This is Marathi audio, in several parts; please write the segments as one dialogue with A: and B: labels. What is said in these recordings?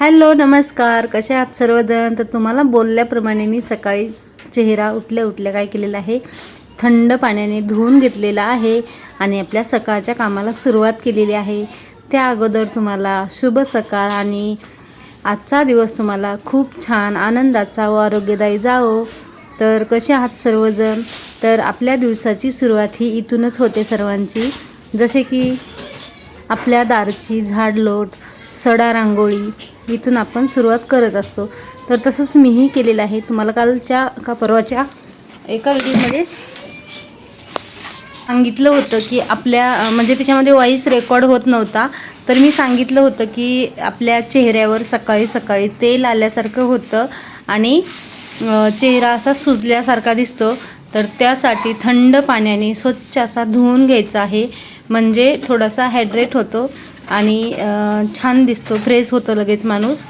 A: हॅलो नमस्कार. कसे आहात सर्वजण? तर तुम्हाला बोलल्याप्रमाणे मी सकाळी चेहरा उठल्या उठल्या काय केलेला आहे? थंड पाण्याने धुवून घेतलेला आहे आणि आपल्या सकाळच्या कामाला सुरुवात केलेली आहे. त्या अगोदर तुम्हाला शुभ सकाळ आणि आजचा दिवस तुम्हाला खूप छान आनंदाचा व आरोग्यदायी जावो. तर कसे आहात सर्वजण? तर आपल्या दिवसाची सुरुवात ही इथूनच होते सर्वांची. जसे की आपल्या दारची झाडलोट सडा रांगोळी इथून आपण सुरुवात करत असतो. तर तसंच मीही केलेलं आहे. तुम्हाला कालच्या का परवाच्या एका व्हिडिओमध्ये सांगितलं होतं की आपल्या म्हणजे त्याच्यामध्ये व्हॉईस रेकॉर्ड होत नव्हता तर मी सांगितलं होतं की आपल्या चेहऱ्यावर सकाळी सकाळी तेल आल्यासारखं होतं आणि चेहरा असा सुजल्यासारखा दिसतो. तर त्यासाठी थंड पाण्याने स्वच्छ असा धुवून घ्यायचा आहे. म्हणजे थोडासा हायड्रेट होतो आणि छान दिसतो फ्रेश होतं लगेच माणूस.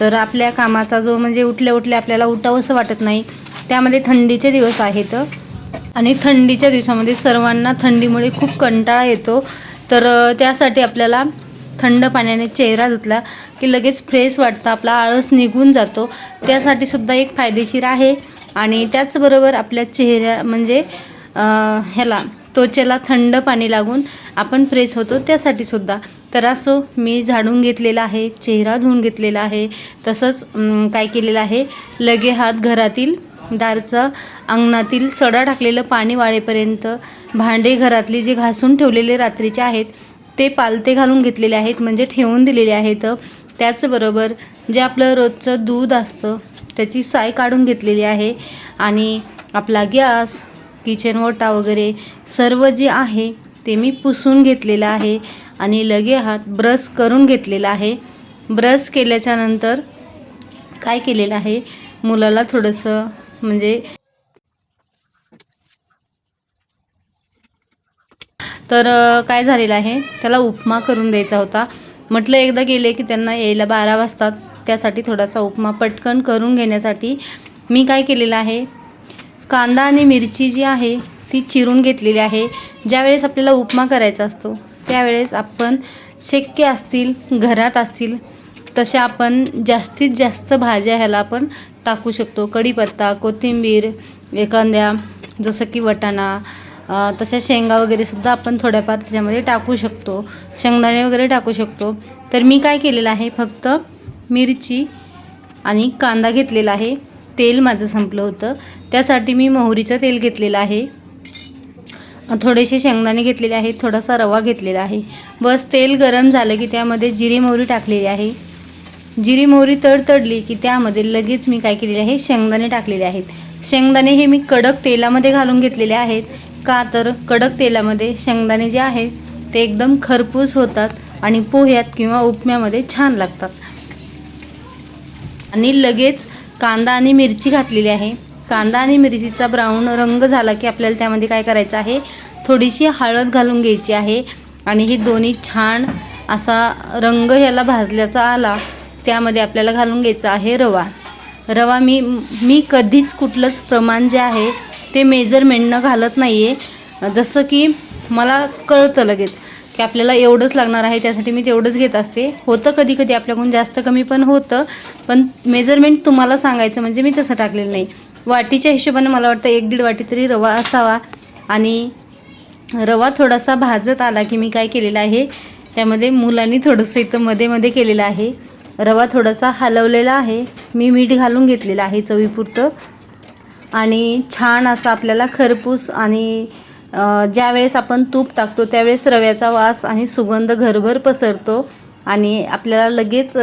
A: तर आपल्या कामाचा जो म्हणजे उठल्या उठल्या आपल्याला उठावंसं वाटत नाही. त्यामध्ये थंडीचे दिवस आहेत. आणि थंडीच्या दिवसामध्ये सर्वांना थंडीमुळे खूप कंटाळा येतो. तर त्यासाठी आपल्याला थंड पाण्याने चेहरा धुतला की लगेच फ्रेश वाटतं आपला आळस निघून जातो. त्यासाठी सुद्धा एक फायदेशीर आहे आणि त्याचबरोबर आपल्या चेहऱ्या म्हणजे ह्याला त्वचेला थंड पाणी लागून आपण फ्रेश होतो त्यासाठी सुद्धा. तर असो मी झाडून घेतलेला आहे चेहरा धुवून घेतलेला आहे तसंच काय केलेलं आहे लगे हात घरातील दारचं अंगणातील सडा टाकलेलं पाणी वाळेपर्यंत भांडे घरातली जे घासून ठेवलेले रात्रीचे आहेत ते पालते घालून घेतलेले आहेत म्हणजे ठेवून दिलेले आहेत. त्याचबरोबर जे आपलं रोजचं दूध असतं त्याची साय काढून घेतलेली आहे. आणि आपला गॅस किचन ओटा वगैरे सर्व जे आहे ते मी पुसून घेतलेलं आहे. आणि लगे हात ब्रश करून घेतलेला आहे. ब्रश केल्याच्यानंतर काय केलेलं आहे? मुलाला थोडंसं म्हणजे तर काय झालेलं आहे? त्याला उपमा करून द्यायचा होता. म्हटलं एकदा गेले की त्यांना यायला बारा वाजतात. त्यासाठी थोडासा उपमा पटकन करून घेण्यासाठी मी काय केलेलं आहे? कांदा आणि मिरची जी आहे ती चिरून घेतलेली आहे. ज्यावेळेस आपल्याला उपमा करायचा असतो त्यावेळेस आपण शक्य असतील घरात असतील तशा आपण जास्तीत जास्त भाज्या ह्याला आपण टाकू शकतो. कढीपत्ता कोथिंबीर एखाद्या जसं की वटाणा तशा शेंगा वगैरे सुद्धा आपण थोड्याफार त्याच्यामध्ये टाकू शकतो. शेंगदाणे वगैरे टाकू शकतो. तर मी काय केलेलं आहे फक्त मिरची आणि कांदा घेतलेला आहे. तेल माझं संपलं होतं. त्यासाठी मी मोहरीचं तेल घेतलेलं आहे. थोडेसे शेंगदाणे घेतलेले आहेत थोडासा रवा घेतलेला आहे. बस तेल गरम झालं की त्यामध्ये जिरे मोहरी टाकलेली आहे. जिरी मोहरी तडतडली की त्यामध्ये लगेच मी काय केलेले आहे? शेंगदाणे टाकलेले आहेत. शेंगदाणे हे मी कडक तेलामध्ये घालून घेतलेले आहेत. का तर कडक तेलामध्ये शेंगदाणे जे आहेत ते एकदम खरपूस होतात आणि पोह्यात किंवा उपम्यामध्ये छान लागतात. आणि लगेच कांदा आणि मिरची घातलेली आहे. कांदा आणि मिरचीचा ब्राऊन रंग झाला की आपल्याला त्यामध्ये काय करायचं आहे? थोडीशी हळद घालून घ्यायची आहे. आणि हे दोन्ही छान असा रंग ह्याला भाजल्याचा आला त्यामध्ये आपल्याला घालून घ्यायचा आहे रवा. रवा मी मी कधीच कुठलंच प्रमाण जे आहे ते मेजरमेंटनं घालत नाही आहे जसं की मला कळतं लगेच की आपल्याला एवढंच लागणार आहे त्यासाठी मी तेवढंच घेत असते. होतं कधी कधी आपल्याकडून जास्त कमी पण होतं पण मेजरमेंट तुम्हाला सांगायचं म्हणजे मी तसं टाकलेलं नाही. वाटीच्या हिशोबाने मला वाटतं एक दीड वाटी तरी रवा असावा आणि रवा थोडासा भाजत आला की मी काय केलेलं आहे त्यामध्ये मुलांनी थोडंसं इथं मध्ये मध्ये केलेलं आहे. रवा थोडासा हलवलेला आहे. मी मीठ घालून घेतलेलं आहे चवीपुरतं. आणि छान असा आपल्याला खरपूस आणि ज्यावेळेस आपण तूप टाकतो त्यावेळेस रव्याचा वास आणि सुगंध घरभर पसरतो. आणि आपल्याला लगेच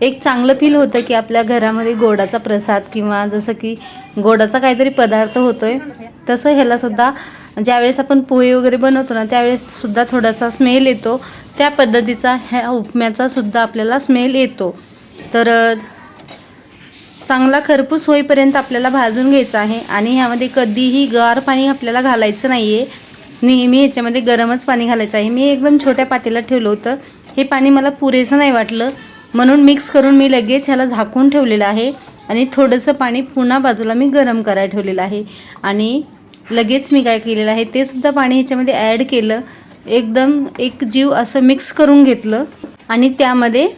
A: एक चांगलं फील होतं की आपल्या घरामध्ये गोडाचा प्रसाद किंवा जसं की गोडाचा काहीतरी पदार्थ होतो आहे तसं ह्यालासुद्धा ज्यावेळेस आपण पोहे वगैरे बनवतो ना त्यावेळेस सुद्धा थोडासा स्मेल येतो. त्या पद्धतीचा ह्या उपम्याचा सुद्धा आपल्याला स्मेल येतो. तर चांगला खरपूस होईपर्यंत आपल्याला भाजून घ्यायचा आहे आणि ह्यामध्ये कधीही गार पाणी आपल्याला घालायचं नाही आहे नेहमी ह्याच्यामध्ये गरमच पाणी घालायचं आहे. मी एकदम छोट्या पातेल्यात ठेवलं होतं. हे पाणी मला पुरेसं नाही वाटलं. म्हणून मिक्स करून मी लगेच ह्याला झाकून ठेवलेलं आहे आणि थोडंसं पाणी पुन्हा बाजूला मी गरम करायला ठेवलेलं आहे. आणि लगेच मी काय केलेलं आहे ते सुद्धा पाणी ह्याच्यामध्ये ॲड केलं. एकदम एक जीव असं मिक्स करून घेतलं. आणि त्यामध्ये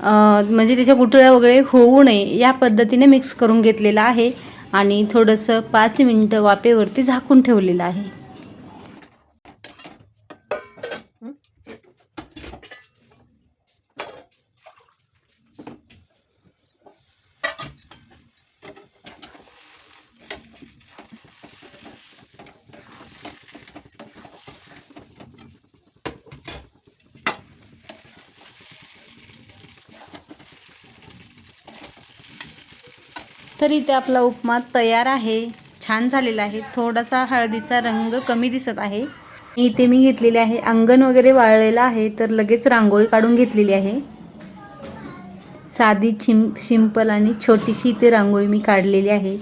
A: म्हणजे त्याच्या गुठळ्या वगैरे होऊ नये या पद्धतीने मिक्स करून घेतलेलं आहे. आणि थोडंसं पाच मिनटं वाफेवरती झाकून ठेवलेलं आहे. तर इथे आपला उपमा तयार आहे छान झालेला आहे. थोडासा हळदीचा रंग कमी दिसत आहे. इथे मी घेतलेले आहे अंगण वगैरे वाळलेलं आहे तर लगेच रांगोळी काढून घेतलेली आहे. साधी चिम सिंपल आणि छोटीशी इथे रांगोळी मी काढलेली आहे.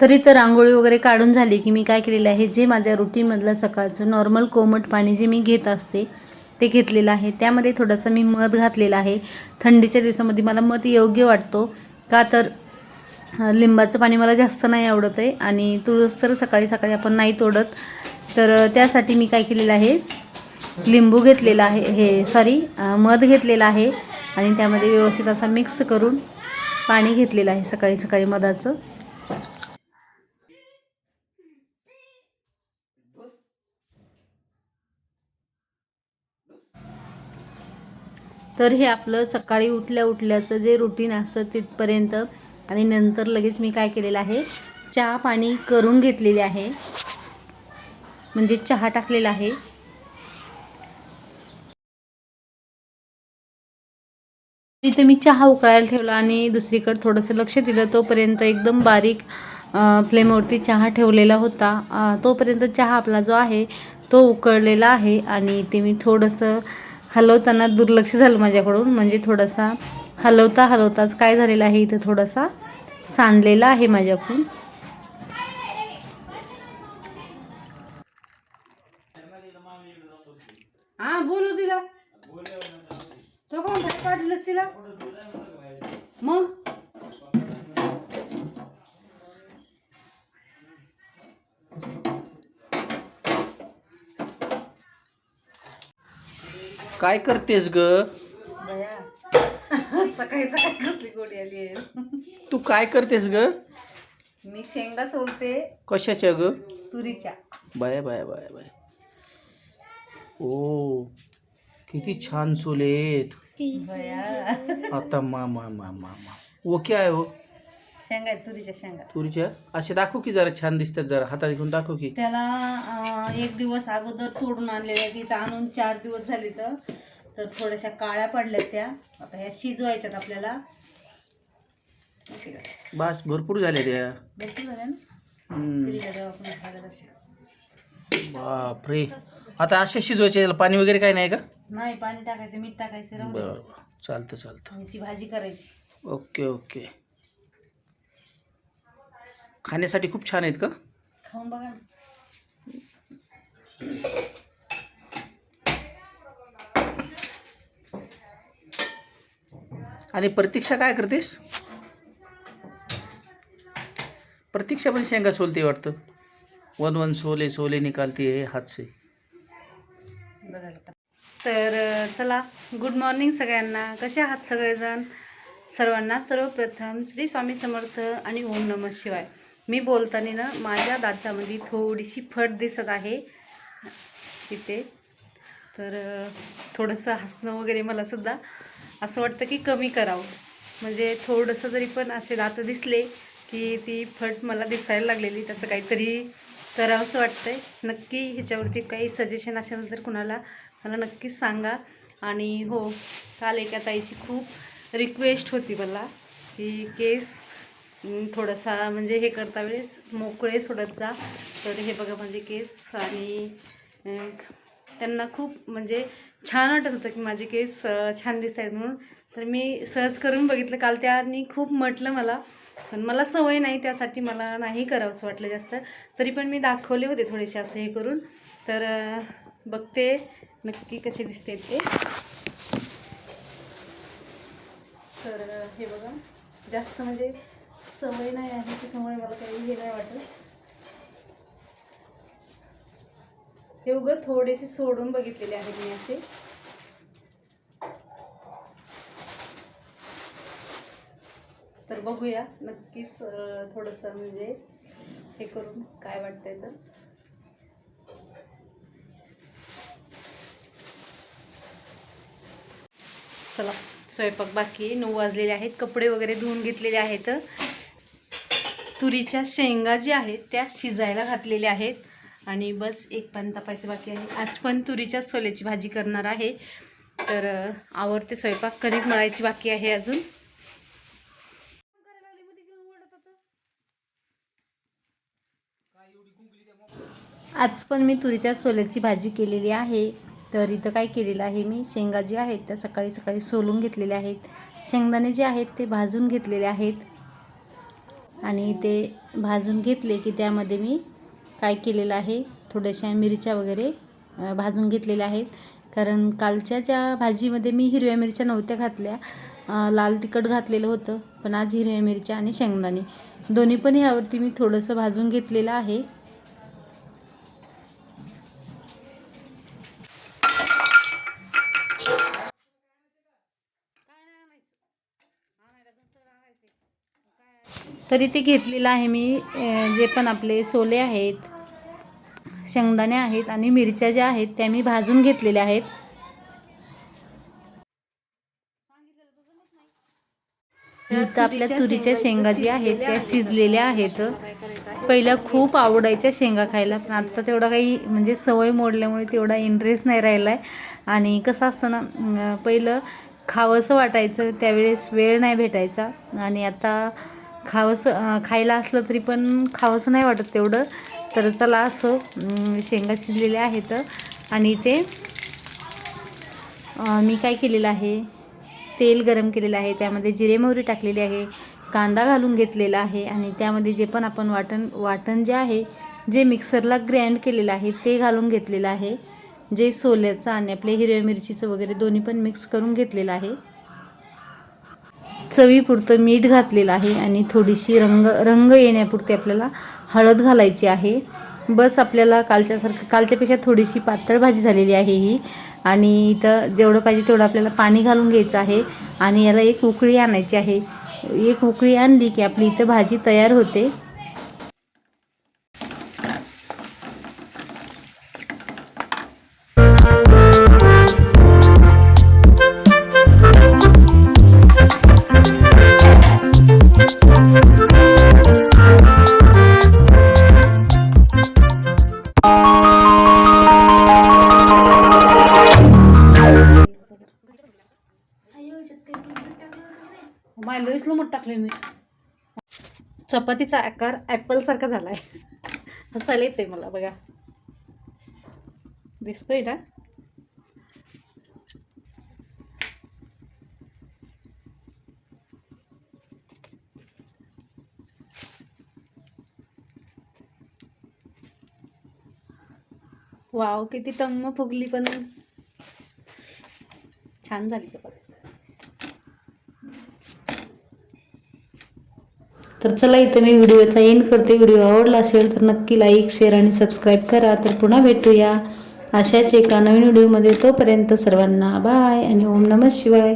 A: तरी तर रांगोळी वगैरे काढून झाली की मी काय केलेलं आहे जे माझ्या रुटीनमधलं सकाळचं नॉर्मल कोमट पाणी जे मी घेत असते ते घेतलेलं आहे. त्यामध्ये थोडंसं मी मध घातलेलं आहे. थंडीच्या दिवसामध्ये मला मध योग्य वाटतो. का तर लिंबाचं पाणी मला जास्त नाही आवडत आहे आणि तुळस तर सकाळी सकाळी आपण नाही तोडत. तर त्यासाठी मी काय केलेलं आहे लिंबू घेतलेला आहे हे सॉरी मध घेतलेला आहे. आणि त्यामध्ये व्यवस्थित असा मिक्स करून पाणी घेतलेलं आहे सकाळी सकाळी मधाचं. तर हे आपलं सकाळी उठल्या उठल्याचं जे रुटीन असतं तिथपर्यंत. आणि नंतर लगेच मी काय केलेलं आहे चहा पाणी करून घेतलेले आहे. म्हणजे चहा टाकलेला आहे. तिथे मी चहा उकळायला ठेवला आणि दुसरीकडे थोडंसं लक्ष दिलं. तोपर्यंत एकदम बारीक फ्लेमवरती चहा ठेवलेला होता. तोपर्यंत चहा आपला जो आहे तो उकळलेला आहे. आणि ते मी थोडंसं हलवताना दुर्लक्ष झालं माझ्याकडून. म्हणजे थोडासा हलवता हलवताच काय झालेलं आहे इथं थोडासा सांडलेला आहे माझ्याकडून. हा बोलू तिला. तो कोण बाहेर तिला? मग?
B: काय करतेस ग?
A: बया. सकाळी सकाळी कसली गोडी आली आहे?
B: तू काय करतेस ग?
A: मी शेंगा सोलते.
B: कशाच्या ग?
A: तुरीच्या.
B: Bye bye bye bye. ओ किती छान सोलेत.
A: बया.
B: आता मा मा मा मा मा. ओके आहे हो.
A: शेंगा आहेत, तुरीच्या शेंगा.
B: तुरीच्या? असे दाखव की जरा छान दिसतात जरा हातात घेऊन दाखव की.
A: त्याला अं, एक दिवस अगोदर तोडून आणलेल्या तिथं आणून चार दिवस झाले तर. तर थोड्याशा काळ्या पडल्यात त्या. आता ह्या शिजवायच्यात आपल्याला. ओके. का?
B: बस भरपूर झाल्या त्या.
A: भरपूर झाल्या ना?
B: हम्म,
A: तुरीच्या तशा.
B: बापरे. आता असे शिजवायचे याला पाणी वगैरे काही नाही का?
A: नाही पाणी टाकायचं मीठ टाकायचं राहू दे.
B: बरं बरं. चालतं चालतं.
A: ह्याची भाजी करायची.
B: Okay okay. खाण्यासाठी खूप छान आहेत का?
A: खाऊन बघा. ना
B: आणि प्रतीक्षा काय करतेस? प्रतीक्षा पण शेंगा सोलते वाटतं. वन वन सोले सोले निकालते है हात से.
A: तर चला गुड मॉर्निंग सगळ्यांना. कसे आहात सगळेजण? सर्वांना सर्वप्रथम श्री स्वामी समर्थ आणि ओम नमः शिवाय. मी बोलताना ना माझ्या दातामध्ये थोडीशी फट दिसत आहे तिथे तर थोडंसं हसणं वगैरे मला सुद्धा असं वाटतं की कमी करावं. म्हणजे थोडंसं जरी पण असे दात दिसले की ती फट मला दिसायला लागलेली त्याचं काहीतरी करावंसं वाटतं आहे नक्की ह्याच्यावरती काही सजेशन असेल तर कुणाला मला नक्कीच सांगा. आणि हो काल एका ताईची खूप रिक्वेस्ट होती मला की केस थोडासा म्हणजे हे करता वेळेस मोकळे सोडत जा. तर हे बघा माझे केस आणि त्यांना खूप म्हणजे छान वाटत होतं की माझे केस छान दिसत आहेत म्हणून. तर मी सर्च करून बघितलं काल त्यानी खूप म्हटलं मला. पण मला सवय नाही त्यासाठी मला नाही करावंसं वाटलं जास्त. तरी पण मी दाखवले होते थोडेसे असं हे करून. तर बघते नक्की कसे दिसते ते. तर हे बघा. जास्त म्हणजे सवय नाही आहे त्याच्यामुळे मला काही हे नाही वाटत. हे उगं थोडेसे सोडून बघितलेले आहेत मी असे. तर बघूया नक्कीच थोडंसं म्हणजे हे करून काय वाटतंय तर. चला स्वयंपाक बाकी नऊ वाजलेले आहेत. कपडे वगैरे धुवून घेतलेले आहेत. तुरीच्या शेंगा ज्या आहेत त्या शिजायला घातलेल्या आहेत. आणि बस एक पण तपायचं बाकी आहे. आज पण तुरीच्या सोल्याची भाजी करणार आहे. तर आवडते स्वयंपाक कणिक मळायची बाकी आहे अजून. आज पण मी तुरीच्या सोल्याची भाजी केलेली आहे. तर इथं काय केलेलं आहे मी शेंगा ज्या आहेत त्या सकाळी सकाळी सोलून घेतलेल्या आहेत. शेंगदाणे जे आहेत ते भाजून घेतलेले आहेत. आणि ते भाजून घेतले की त्यामध्ये मी काय केलेलं आहे थोड्याशा मिरच्या वगैरे भाजून घेतलेल्या आहेत. कारण कालच्या ज्या भाजीमध्ये मी हिरव्या मिरच्या नव्हत्या घातल्या लाल तिखट घातलेलं होतं पण आज हिरव्या मिरच्या आणि शेंगदाणे. दोन्ही पण ह्यावरती मी थोडंसं भाजून घेतलेलं आहे. तरी ते घेतलेलं आहे मी जे पण आपले सोले आहेत शेंगदाणे आहेत आणि मिरच्या ज्या आहेत त्या मी भाजून घेतलेल्या आहेत. इथं आपल्या तुरीच्या शेंगा ज्या आहेत त्या शिजलेल्या आहेत. पहिल्या खूप आवडायच्या शेंगा खायला पण आता तेवढा काही म्हणजे सवय मोडल्यामुळे तेवढा इंटरेस्ट नाही राहिला आहे आणि कसं असतं ना पहिलं खावंसं वाटायचं त्यावेळेस वेळ नाही भेटायचा. आणि आता खावंसं खायला असलं तरी पण खावंसं नाही वाटत तेवढं. तर चला असं शेंगा शिजलेल्या आहेत. आणि ते मी काय केलेलं आहे? तेल गरम केलेलं आहे. त्यामध्ये जिरे मोहरी टाकलेली आहे. कांदा घालून घेतलेला आहे. आणि त्यामध्ये जे पण आपण वाटण वाटण जे आहे जे मिक्सरला ग्रँड केलेलं आहे ते घालून घेतलेलं आहे. जे सोल्याचं आणि आपल्या हिरव्या मिरचीचं वगैरे दोन्ही पण मिक्स करून घेतलेलं आहे. चवीपुरतं मीठ घातलेलं आहे आणि थोडीशी रंग रंग येण्यापुरती आपल्याला हळद घालायची आहे. बस आपल्याला कालच्यासारखं कालच्यापेक्षा थोडीशी पातळ भाजी झालेली आहे ही. आणि इथं जेवढं पाहिजे तेवढं आपल्याला पाणी घालून घ्यायचं आहे. आणि याला एक उकळी आणायची आहे. एक उकळी आणली की आपली इथं भाजी तयार होते. टाकले मी. चपातीचा आकार ॲपलसारखा झाला झालाय. हसायला येते मला बघा. दिसतोय ना? वाव किती टम्म फुगली पण. छान झाली चपाती. तर चला इथं मी व्हिडिओचा एंड करते. व्हिडिओ आवडला असेल तर नक्की लाईक शेअर आणि सबस्क्राईब करा. तर पुन्हा भेटूया अशाच एका नवीन व्हिडिओमध्ये. तोपर्यंत सर्वांना बाय आणि ओम नमः शिवाय.